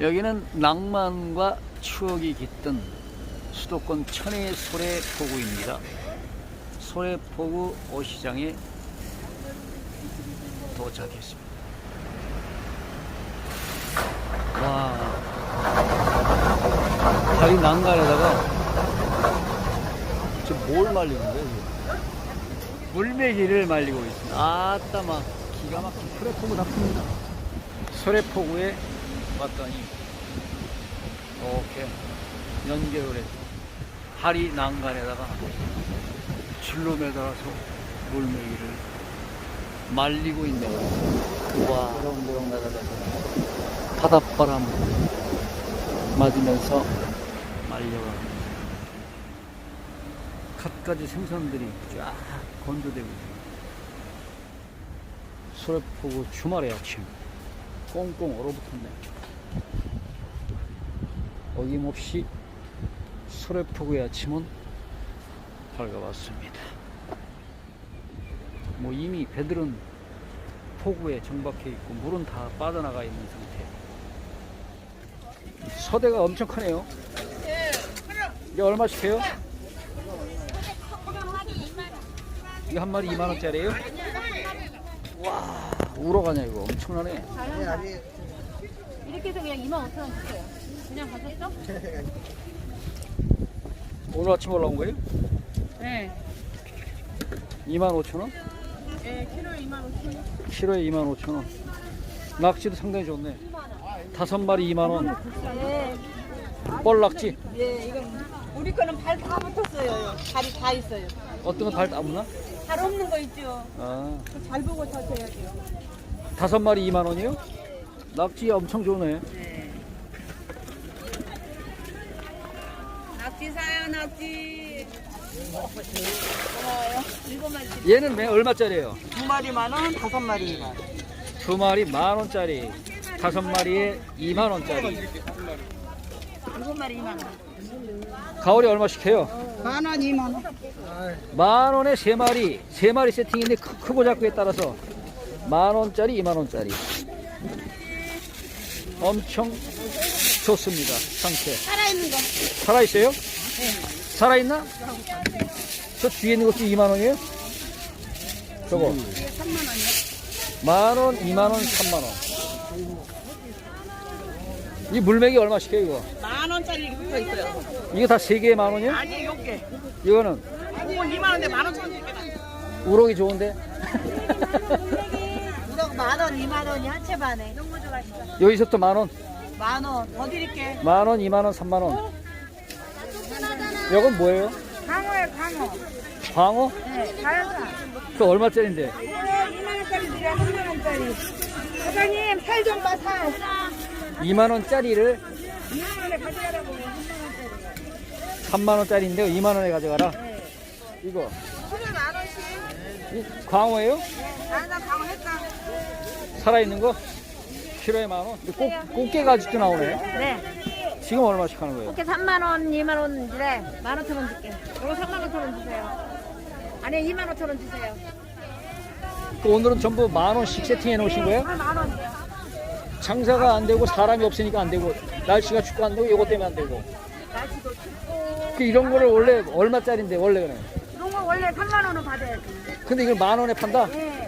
여기는 낭만과 추억이 깃든 수도권 천혜의 소래포구입니다. 소래포구 어시장에 도착했습니다. 와, 다리 난간에다가 저뭘 말리는 이게? 물메기를 말리고 있습니다. 아따, 막 기가 막힌 소래포구 납품입니다. 소래포구에 왔더니 이렇게 연결을 해서 다리 난간에다가 줄로 매달아서 물메기를 말리고 있네요. 와, 무럭무럭 날아가서 바닷바람 맞으면서 말려가. 갖가지 생선들이 쫙 건조되고 있습니다. 수렵포구 주말의 아침 꽁꽁 얼어붙었네. 어김없이 수렵포구의 아침은 밝아왔습니다. 뭐 이미 배들은 포구에 정박해 있고 물은 다 빠져나가 있는 상태. 서대가 엄청 크네요. 이게 얼마씩 해요? 이거 한 마리 2만 원짜리예요? 와, 우러 가냐 이거 엄청나네. 이렇게 해서 그냥 2만 5천 원 주세요. 그냥 가셨죠? 오늘 아침 올라온 거예요? 네. 2만 5천 원? 네, 키로에 2만 5천 원. 키로에 2만 5천 원. 낙지도 상당히 좋네. 다섯 마리 2만 원. 네. 뻘낙지. 예, 이건 우리 거는 발 다 붙었어요. 발이 다 있어요. 어떤 건발 따무나? 발 없는 거 있죠. 아, 잘 보고 사셔야 돼요. 다섯 마리 2만 원이요? 낙지 엄청 좋네. 네. 낙지 사요, 낙지. 고마워요. 일곱 마리 드릴게요. 얘는 매 얼마짜리예요? 두 마리 만 원, 다섯 마리 만 원. 두 마리 만 원짜리, 다섯 마리에 2만 원짜리. 일곱 마리 2만 원. 가오리 얼마씩 해요? 만 원, 이만 원. 만 원에 세 마리, 세 마리 세팅인데 크- 크고 작고에 따라서 만 원짜리, 2만 원짜리. 엄청 좋습니다. 상태. 살아있는 거. 살아 있어요? 살아 있나? 저 뒤에 있는 것도 2만 원이에요? 저거. 3만 원이요? 만 원, 2만 원, 3만 원. 이 물맥이 얼마씩 해요, 이거? 만 원짜리 붙어 있어요. 이거 다 세 개에 만 원이요? 아니, 요게. 이거는 그건 이만 원인데 만 원천 원 줄게. 우럭이 좋은데? 우럭 만 원, 2만 원이 한채 반에. 너무 좋아하시다. 여기서 또만 원, 만 원. 더 드릴게. 만 원, 2만 원, 3만 원. 이건 뭐예요? 강어요, 강어. 광어? 네, 자연산. 그 얼마짜리인데? 2만 원짜리 드려, 3만 원짜리. 사장님, 살 좀 봐, 살. 2만 원짜리를 2만 원에 가져가라고. 3만 원짜리인데 2만 원에 가져가라. 이거 키로 만 원씩. 이 광어예요? 자연산 강어 했다. 살아있는 거? 키로에 만 원? 근데 꽃, 꽃게가 아직도 나오네. 네. 지금 얼마씩 하는 거예요? 이렇게 3만 원, 2만 원인데 만 오천 원 줄게. 이거 3만 오천 원 주세요. 아니 2만 오천 원 주세요. 그 오늘은 전부 만 원씩 세팅해 놓으신 거예요? 아, 만 원. 장사가 안 되고 사람이 없으니까 안 되고 날씨가 춥고 안 되고 이것 때문에 안 되고 날씨도 춥고. 그 이런 거를 원래 얼마짜리인데 원래 그래 이런 거 원래 3만 원은 받아야지. 근데 이걸 만 원에 판다? 네.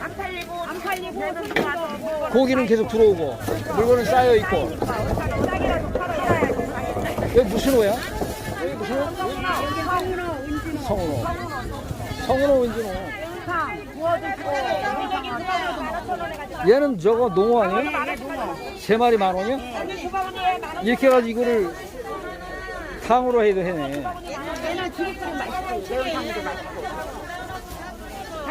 안 팔리고 안 팔리고 고기는 계속 들어오고 물건은 쌓여 있고 싸게라도 팔아야지. 여기 무슨 호야? 여기 무슨 호? 황은호, 은진호, 성은호 성은호 은진호. 얘는 저거 농어 아니에요? 세 마리 만 원이요? 이렇게 해가지고 이거를 탕으로 해도 해네 얘는 지리끓이 맛있고 매운탕도 맛있고.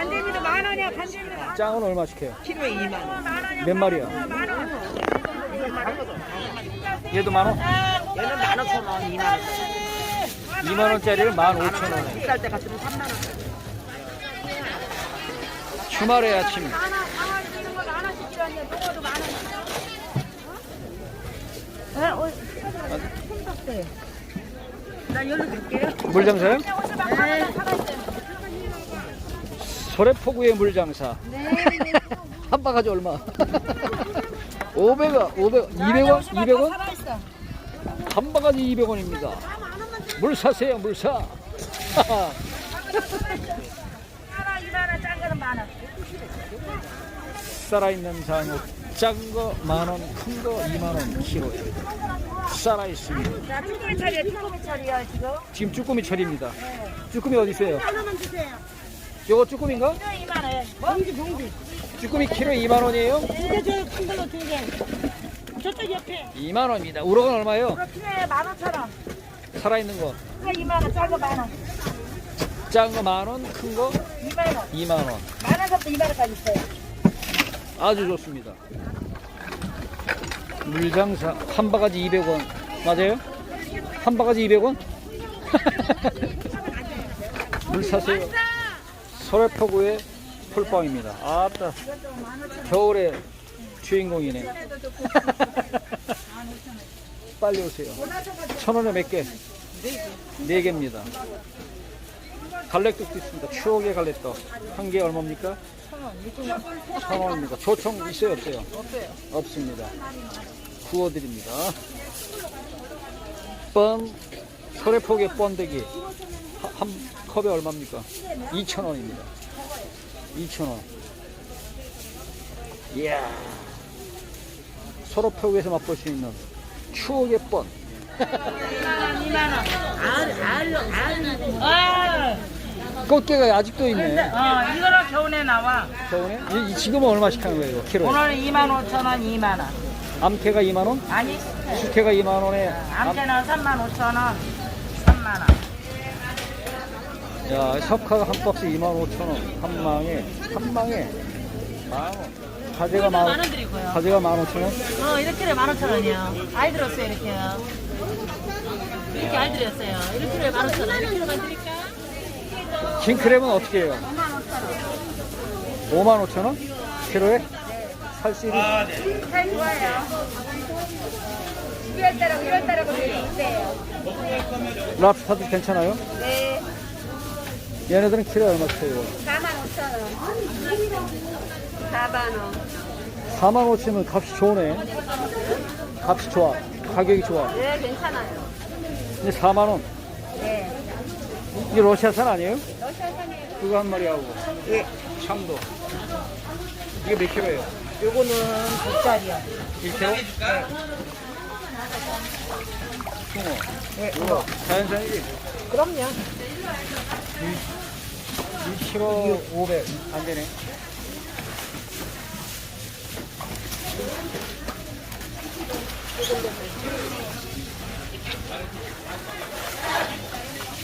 간재미도 만 원이야 간재미도. 짱은 얼마씩 해요? 키로에 이만 원. 몇 마리야? 만 원. 얘도 만 원? 얘는 만 오천 원, 이만 원. 2만 원짜리를 만 오천 원에 비쌀 때 같으면 삼만 원. 주말의 아침 하나 강아지 이런 거만 하나씩 필요한데 동어도 만 원. 네, 어, 손박대. 나 열로 줄게요. 물장사요? 네. 소래포구의 물장사 네. 한 바가지 얼마? 500원, 500원, 200원, 200원? 살아있어. 한 바가지 200원입니다. 물 사세요, 물 사. 하나 2만 원, 짠 거는 만 원. 살아있는 장어, 작은 거 만원, 큰 거 2만원 키로에. 살아있습니다. 자, 쭈꾸미 처리요, 쭈꾸미 처리요, 지금. 지금 쭈꾸미 철입니다. 쭈꾸미 어디 있어요? 하나만 주세요. 요거 쭈꾸미인가? 키로 2만 원. 봉지, 봉지. 쭈꾸미 키로 2만 원이에요? 이게 저큰 걸로 두 개. 저쪽 옆에. 2만 원입니다. 우럭은 얼마예요? 키로에 만 오천 원. 살아있는 거. 이거 2만 원, 작은 거만 원. 작은 거 만 원, 큰 거 2만 원. 2만 원. 만 원부터 2만 원까지 있어요. 아주 좋습니다. 물장사 한 바가지 200원 맞아요? 한 바가지 200원? 물 사세요. 소래포구의 풀빵입니다. 아따 겨울에 주인공이네. 빨리 오세요. 천 원에 몇 개? 네 개입니다. 갈래떡도 있습니다. 추억의 갈래떡 한 개 얼마입니까? 천 원입니다. 조청 있어요 없어요? 없어요. 없습니다. 구워드립니다. 뻔 소래포개 번데기 하- 한 컵에 얼마입니까? 2천 원입니다. 2천 원. 이야. 소래포구에서 맛볼 수 있는 추억의 뻔. 2만 원. 알, 알, 알. 아, 꽃게가 아직도 있네. 어, 이거는 겨우내 나와. 저번에 이- 이 지금은 얼마씩 하는 거예요? 키로에? 오늘은 2만 5천 원, 2만 원. 암캐가 2만 원, 아니, 숙회가 2만 원에 암, 암캐는 3만 5천 원, 야, 석화가 한 박스 2만 5천 원, 한 망에, 한 망에 만 원. 가재가 만, 만원 드리고요. 가재가 만 오천 원? 어, 이렇게 만 오천 원이요. 알 들었어요, 이렇게요. 이렇게 알 들었어요. 1kg에 만 오천 원. 1kg만 드릴까? 킹크랩은 어떻게 해요? 5만 5천 원? 키로에? 살씨이 잘 좋아요. 6월 달하고 1월 달하고 있대요. 랍스타도 괜찮아요? 네. 얘네들은 키로에 얼마 쳐요? 4만 5천 원. 4만 원. 4만 5천원 값이 좋네. 값이 좋아. 가격이 좋아. 네, 괜찮아요. 근데 4만 원. 네. 이게 러시아산 아니에요? 러시아산이에요. 그거 한 마리 하고. 예. 참도. 이게 몇 킬로예요? 요거는 100짜리요. 1kg? 숭어. 네. 이거 자연산이지? 그럼요. 1kg 500. 안 되네.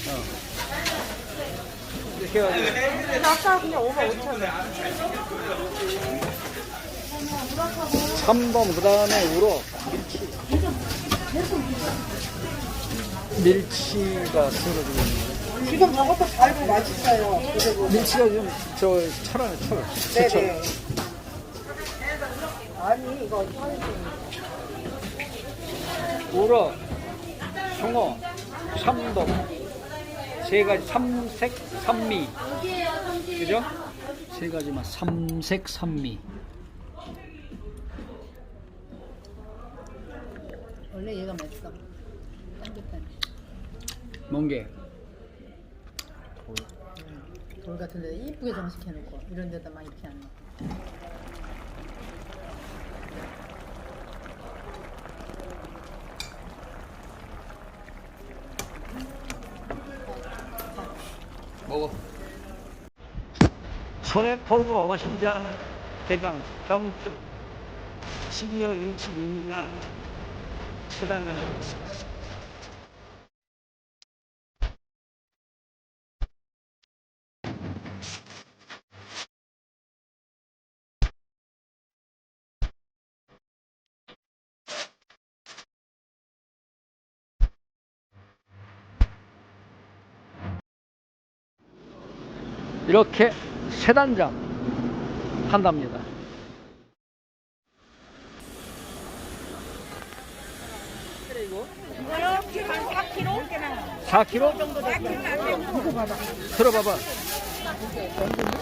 어. 이렇게 해가지고 아까 그냥 5만 5천 원. 참돔 그다음에 우럭 밀치 밀치가 쓰러지고 있네요 지금 저것도 달고 맛있어요. 그리고 밀치가 좀 저 철하네 철 네네. 제철 아니, 이거 우럭 숭어 참돔 세 가지 삼색 삼미 그죠? 세 가지만 삼색 삼미 원래 얘가 맛있어. 멍게 돌 같은 데 이쁘게 장식해놓고 이런 데다 막 이렇게 안 넣고. 먹어. 손에 포르고 어신자 대강 경주 신여 인치민나 수단을 이렇게 세단장 한답니다. 4kg? 들어봐봐.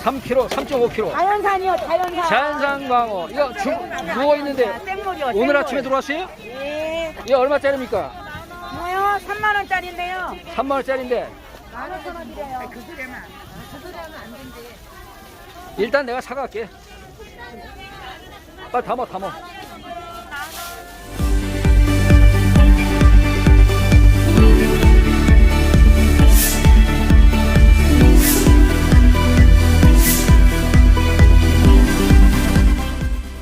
3kg, 3.5kg. 자연산이요, 자연산. 자연산 광어. 이거 주, 누워 있는데 아, 오늘 아침에 들어왔어요? 예. 이게 얼마짜리입니까? 뭐요? 3만 원짜리인데요. 3만 원짜리인데. 만 원짜리요그 아, 그래만. 일단 내가 사갈게. 빨리 담아, 담아.